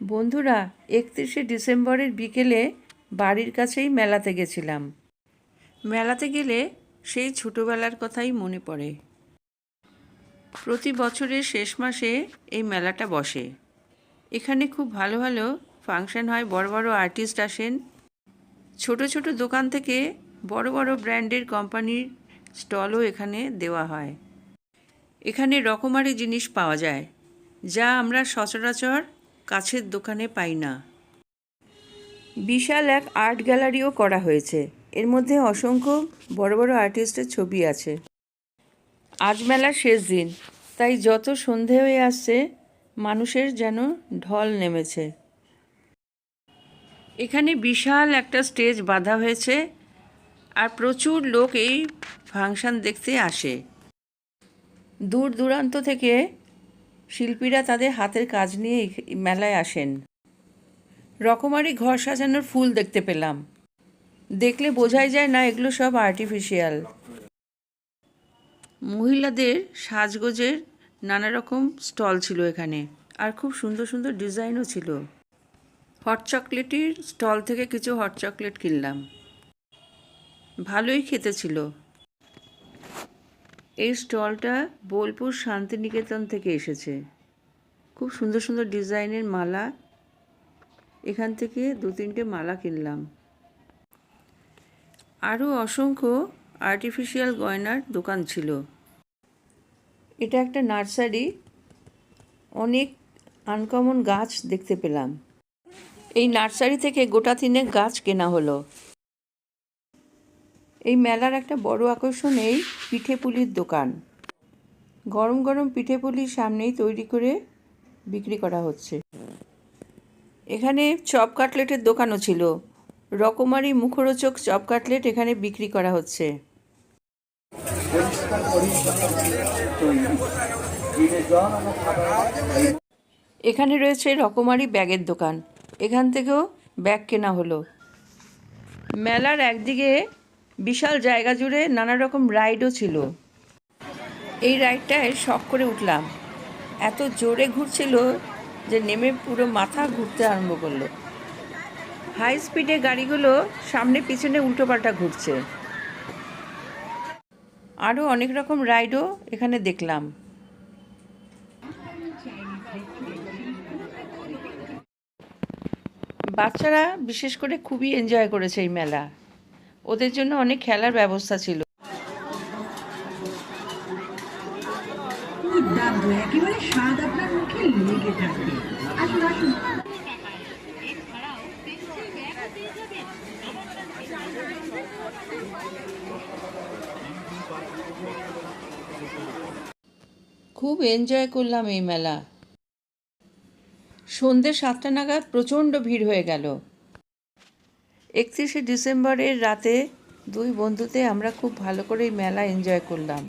বন্ধুরা, একত্রিশে ডিসেম্বরের বিকেলে বাড়ির কাছেই মেলাতে গেছিলাম। মেলাতে গেলে সেই ছোটোবেলার কথাই মনে পড়ে। প্রতি বছরের শেষ মাসে এই মেলাটা বসে। এখানে খুব ভালো ভালো ফাংশন হয়, বড় বড় আর্টিস্ট আসেন। ছোট ছোট দোকান থেকে বড় বড় ব্র্যান্ডের কোম্পানির স্টলও এখানে দেওয়া হয়। এখানে রকমারি জিনিস পাওয়া যায়, যা আমরা সচরাচর কাছের দোকানে পাই না। বিশাল এক আর্ট গ্যালারিও করা হয়েছে। এর মধ্যে অসংখ্য বড় বড় আর্টিস্টের ছবি আছে। আজ মেলার শেষ দিন, তাই যত সন্ধে হয়ে আসছে, মানুষের যেন ঢল নেমেছে। এখানে বিশাল একটা স্টেজ বাঁধা হয়েছে আর প্রচুর লোক এই ফাংশন দেখতে আসে। দূর দূরান্ত থেকে শিল্পীরা তাদের হাতের কাজ নিয়ে মেলায় আসেন। রকমারি ঘর সাজানোর ফুল দেখতে পেলাম। দেখলে বোঝাই যায় না এগুলো সব আর্টিফিশিয়াল মহিলাদের সাজগোজের নানা রকম স্টল ছিল এখানে, আর খুব সুন্দর সুন্দর ডিজাইনও ছিল। হট চকলেটের স্টল থেকে কিছু হট চকলেট কিনলাম। ভালোই খেতে ছিল। এই স্টলটা বোলপুর শান্তিনিকেতন থেকে এসেছে। খুব সুন্দর সুন্দর ডিজাইনের মালা। এখান থেকে দু তিনটে মালা কিনলাম। আরও অসংখ্য আর্টিফিশিয়াল গয়নার দোকান ছিল। এটা একটা নার্সারি। অনেক আনকমন গাছ দেখতে পেলাম। এই নার্সারি থেকে গোটা তিনেক গাছ কেনা হলো। এই মেলার একটা বড় আকর্ষণ এই পিঠে পুলির দোকান। গরম গরম পিঠে পুলির সামনেই তৈরি করে বিক্রি করা হচ্ছে। এখানে চপ কাটলেটের দোকানও ছিল। রকমারি মুখরোচক চপ কাটলেট এখানে বিক্রি করা হচ্ছে। এখানে রয়েছে রকমারি ব্যাগের দোকান। এখান থেকেও ব্যাগ কেনা হলো। মেলার একদিকে বিশাল জায়গা জুড়ে নানা রকম রাইডও ছিল। এই রাইডটায় শখ করে উঠলাম। এত জোরে ঘুরছিল যে নেমে পুরো মাথা ঘুরতে আরম্ভ করল। হাই স্পিডে গাড়িগুলো সামনে পিছনে উল্টোপাল্টা ঘুরছে। আরও অনেক রকম রাইডও এখানে দেখলাম। বাচ্চারা বিশেষ করে খুবই এনজয় করেছে এই মেলা। ওদের জন্য অনেক খেলার ব্যবস্থা ছিল। একেবারে স্বাদ আপনার মুখে লেগে থাকবে। আসুন আসুন। খুব এনজয় করলাম এই মেলা। সন্ধ্যে সাতটা নাগাদ প্রচণ্ড ভিড় হয়ে গেল। একত্রিশে ডিসেম্বরের রাতে দুই বন্ধুতে আমরা খুব ভালো করে এই মেলা এনজয় করলাম।